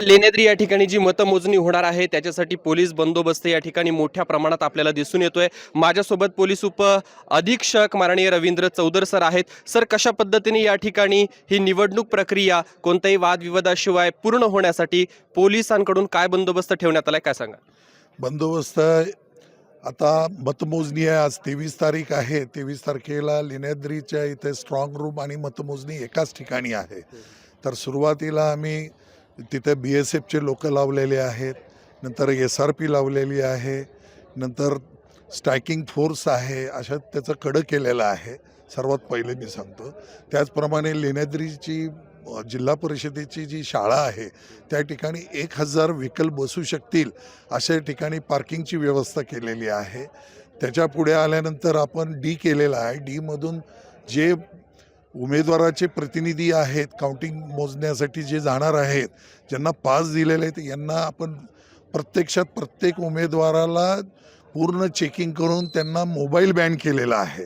लेनेद्री या ठिकाणी जी मतमोजणी होणार आहे त्याच्यासाठी पोलीस बंदोबस्त या ठिकाणी मोठ्या प्रमाणात आपल्याला दिसून येतोय. माझ्यासोबत पोलीस उप अधीक्षक माननीय रवींद्र चौधर सर आहेत. सर कशा पद्धतीने या ठिकाणी ही निवडणूक प्रक्रिया कोणत्याही वादविवादाशिवाय पूर्ण होण्यासाठी पोलिसांकडून काय बंदोबस्त ठेवण्यात आलाय काय सांगा बंदोबस्त आता मतमोजणी आहे. आज तेवीस तारीख आहे. तेवीस तारखेला लेण्याद्रीच्या इथे स्ट्रॉंग रूम आणि मतमोजणी एकाच ठिकाणी आहे. तर सुरुवातीला आम्ही तिथे बी एस एफचे लोक लावलेले आहेत नंतर एस आर पी लावलेली आहे नंतर स्ट्रायकिंग फोर्स आहे अशा त्याचं कडं केलेलं आहे सर्वात पहिले मी सांगतो. त्याचप्रमाणे लेण्याद्रीची जिल्हा परिषदेची जी शाळा आहे त्या ठिकाणी एक हजार व्हेकल बसू शकतील अशा ठिकाणी पार्किंगची व्यवस्था केलेली आहे. त्याच्या पुढे आल्यानंतर आपण डी केलेला आहे. डीमधून जे उमेदवाराचे प्रतिनिधी आहेत काउंटिंग मोजण्यासाठी जे जाणार आहेत ज्यांना पास दिलेले आहेत यांना आपण प्रत्यक्षात प्रत्येक उमेदवाराला पूर्ण चेकिंग करून त्यांना मोबाईल बॅन केलेला आहे.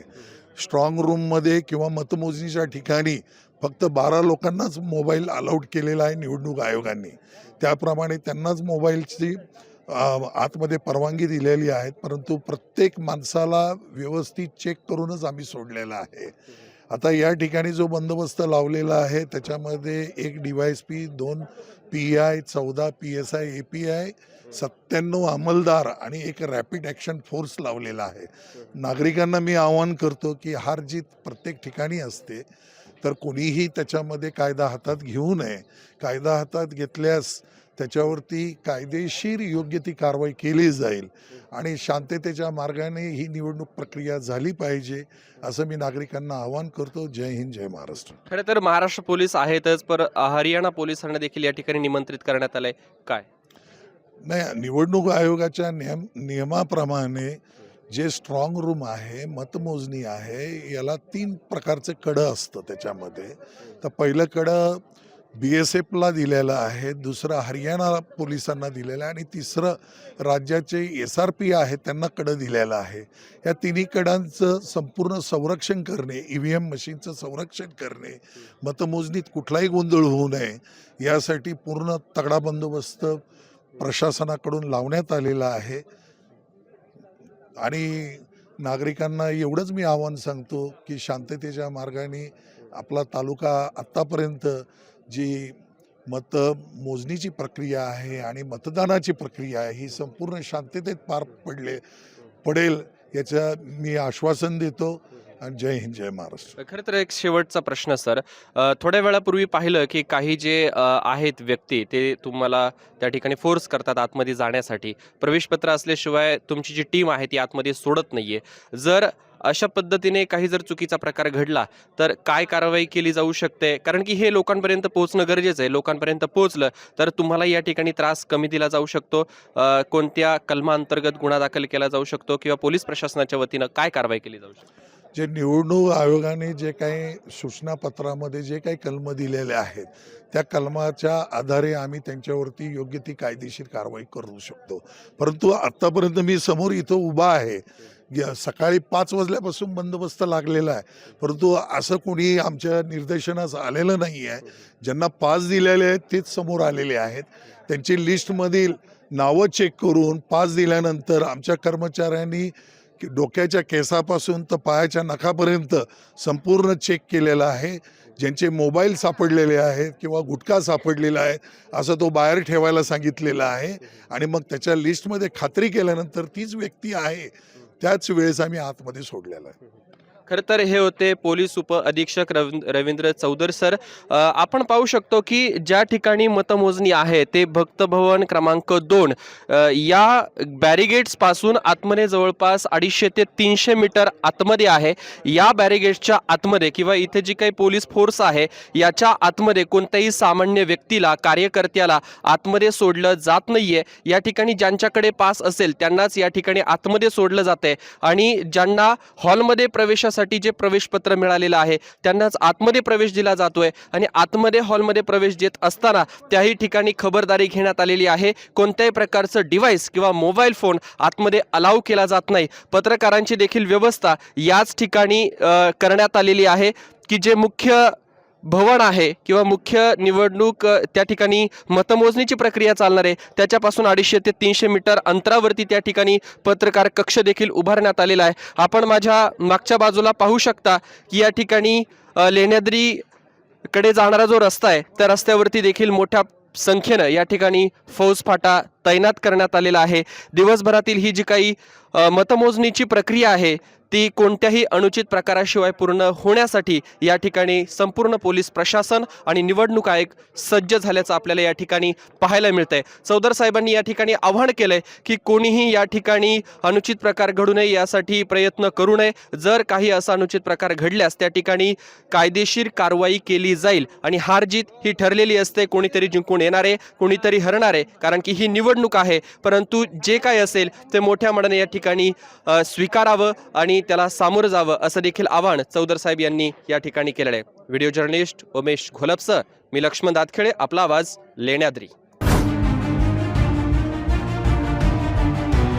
स्ट्रॉंग रूममध्ये किंवा मतमोजणीच्या ठिकाणी फक्त बारा लोकांनाच मोबाईल अलाउड केलेला आहे निवडणूक आयोगाने. त्याप्रमाणे त्यांनाच मोबाईलची आतमध्ये परवानगी दिलेली आहे परंतु प्रत्येक माणसाला व्यवस्थित चेक करूनच आम्ही सोडलेला आहे. आता या ठिकाणी जो बंदोबस्त लावलेला आहे त्याच्यामध्ये एक डी वाय एस पी दोन पी आय चौदा P S I A P I सत्त्याण्णव अंमलदार आणि एक रॅपिड ॲक्शन फोर्स लावलेला आहे. नागरिकांना मी आवाहन करतो की हार जीत प्रत्येक ठिकाणी असते. तर कोणीही त्याच्यामध्ये कायदा हातात घेऊ नये. कायदा हातात घेतल्यास त्याच्यावरती कायदेशीर योग्य ती कारवाई केली जाईल. आणि शांततेच्या मार्गाने ही निवडणूक प्रक्रिया झाली पाहिजे असं मी नागरिकांना आवाहन करतो. जय हिंद जय महाराष्ट्र. खरं तर महाराष्ट्र पोलीस आहेतच पर हरियाणा पोलिसांना देखील या ठिकाणी निमंत्रित करण्यात आलंय. काय? नाही निवडणूक आयोगाच्या नियम नियमाप्रमाणे जे स्ट्रॉंग रूम आहे मतमोजणी आहे याला तीन प्रकारचे कडं असतं त्याच्यामध्ये. तर पहिलं कडं बी एस एफला दिलेलं आहे दुसरं हरियाणा पोलिसांना दिलेलं आहे आणि तिसरं राज्याचे एस आर पी आहे त्यांना कडं दिलेलं आहे. या तिन्ही कडांचं संपूर्ण संरक्षण करणे ई व्ही एम मशीनचं संरक्षण करणे मतमोजणीत कुठलाही गोंधळ होऊ नये यासाठी पूर्ण तगडा बंदोबस्त प्रशासनाकडून लावण्यात आलेला आहे. आणि नागरिकांना एवढंच मी आव्हान सांगतो की शांततेच्या मार्गाने आपला तालुका आत्तापर्यंत जी मत मोजणीची प्रक्रिया आहे आणि मतदानाची प्रक्रिया आहे ही संपूर्ण शांततेत पार पडले पडेल याचं मी आश्वासन देतो. आणि जय हिंद जय महाराष्ट्र. खरं तर एक शेवटचा प्रश्न सर. थोड्या वेळापूर्वी पाहिलं की काही जे आहेत व्यक्ती ते तुम्हाला त्या ठिकाणी फोर्स करतात आतमध्ये जाण्यासाठी. प्रवेशपत्र असल्याशिवाय तुमची जी टीम आहे ती आतमध्ये सोडत नाहीये. जर अशा पद्धतीने काही जर चुकीचा प्रकार घडला तर काय कारवाई केली जाऊ शकते? कारण की हे लोकांपर्यंत पोहोचणं गरजेचं आहे. लोकांपर्यंत पोहोचलं तर तुम्हाला या ठिकाणी त्रास कमी दिला जाऊ शकतो. कोणत्या कलमांतर्गत गुन्हा दाखल केला जाऊ शकतो किंवा पोलीस प्रशासनाच्या वतीनं काय कारवाई केली जाऊ शकते? जे निवडणूक आयोगाने जे काही सूचनापत्रामध्ये जे काही कलम दिलेले आहेत त्या कलमाच्या आधारे आम्ही त्यांच्यावरती योग्य ती कायदेशीर कारवाई करू शकतो. परंतु आत्तापर्यंत मी समोर इथं उभा आहे. सकाळी पाच वाजल्यापासून बंदोबस्त लागलेला आहे. परंतु असं कोणी आमच्या निर्देशनास आलेलं नाही आहे ज्यांना पास दिलेले आहेत तेच समोर आलेले आहेत. त्यांची लिस्टमधील नावं चेक करून पास दिल्यानंतर आमच्या कर्मचाऱ्यांनी डोक्याच्या केसापासून तर पायाच्या नखापर्यंत संपूर्ण चेक केलेला आहे. ज्यांचे मोबाईल सापडलेले आहेत किंवा गुटखा सापडलेला आहे असं तो बाहेर ठेवायला सांगितलेला आहे. आणि मग त्याच्या लिस्टमध्ये खात्री केल्यानंतर तीच व्यक्ती आहे. त्याच वेळेस आम्ही आतमध्ये सोडलेला आहे. खरं तर हे होते पोलीस उप अधीक्षक रवींद्र रवींद्र सर. आपण पाहू शकतो की ज्या ठिकाणी मतमोजणी आहे ते भक्त भवन क्रमांक दोन. या बॅरिगेट्सपासून आतमध्ये जवळपास अडीचशे ते तीनशे मीटर आतमध्ये आहे. या बॅरिगेट्सच्या आतमध्ये किंवा इथे जी काही पोलीस फोर्स आहे याच्या आतमध्ये कोणत्याही सामान्य व्यक्तीला कार्यकर्त्याला आतमध्ये सोडलं जात नाहीये. या ठिकाणी ज्यांच्याकडे पास असेल त्यांनाच या ठिकाणी आतमध्ये सोडलं जाते आणि ज्यांना हॉलमध्ये प्रवेशासाठी जे प्रवेशपत्र मिळालेलं आहे त्यांनाच आतमध्ये प्रवेश दिला जातोय. आणि आतमध्ये हॉलमध्ये प्रवेश देत असताना त्याही ठिकाणी खबरदारी घेण्यात आलेली आहे. कोणत्याही प्रकारचं डिव्हाइस किंवा मोबाईल फोन आतमध्ये अलाव केला जात नाही. पत्रकारांची देखील व्यवस्था याच ठिकाणी करण्यात आलेली आहे की जे मुख्य भवन आहे किंवा मुख्य निवडणूक त्या ठिकाणी मतमोजणीची प्रक्रिया चालणार आहे. त्याच्यापासून अडीचशे ते तीनशे मीटर अंतरावरती त्या ठिकाणी पत्रकार कक्ष देखील उभारण्यात आलेला आहे. आपण माझ्या मागच्या बाजूला पाहू शकता की या ठिकाणी लेण्याद्री लेण्याद्रीकडे जाणारा जो रस्ता आहे त्या रस्त्यावरती देखील मोठ्या संख्येनं या ठिकाणी फौज फाटा तैनात करण्यात आलेला आहे. दिवसभरातील ही जी काही मतमोजणीची प्रक्रिया आहे ती कोणत्याही अनुचित प्रकाराशिवाय पूर्ण होण्यासाठी या ठिकाणी संपूर्ण पोलीस प्रशासन आणि निवडणूक आयोग सज्ज झाल्याचं आपल्याला या ठिकाणी पाहायला मिळतंय. चौधर साहेबांनी या ठिकाणी आव्हान केलंय की कोणीही या ठिकाणी अनुचित प्रकार घडू नये यासाठी प्रयत्न करू नये. जर काही असा अनुचित प्रकार घडल्यास त्या ठिकाणी कायदेशीर कारवाई केली जाईल आणि हार जीत ही ठरलेली असते कोणीतरी जिंकून येणारे कोणीतरी हरणारे कारण की ही निवड निवडणूक आहे. परंतु जे काय असेल ते मोठ्या मनाने या ठिकाणी स्वीकारावं आणि त्याला सामोरं जावं असं देखील आवाहन चौधर साहेब यांनी या ठिकाणी केलेलं आहे. व्हिडिओ जर्नलिस्ट उमेश घोलपसह मी लक्ष्मण दातखेळे आपला आवाज लेण्याद्री.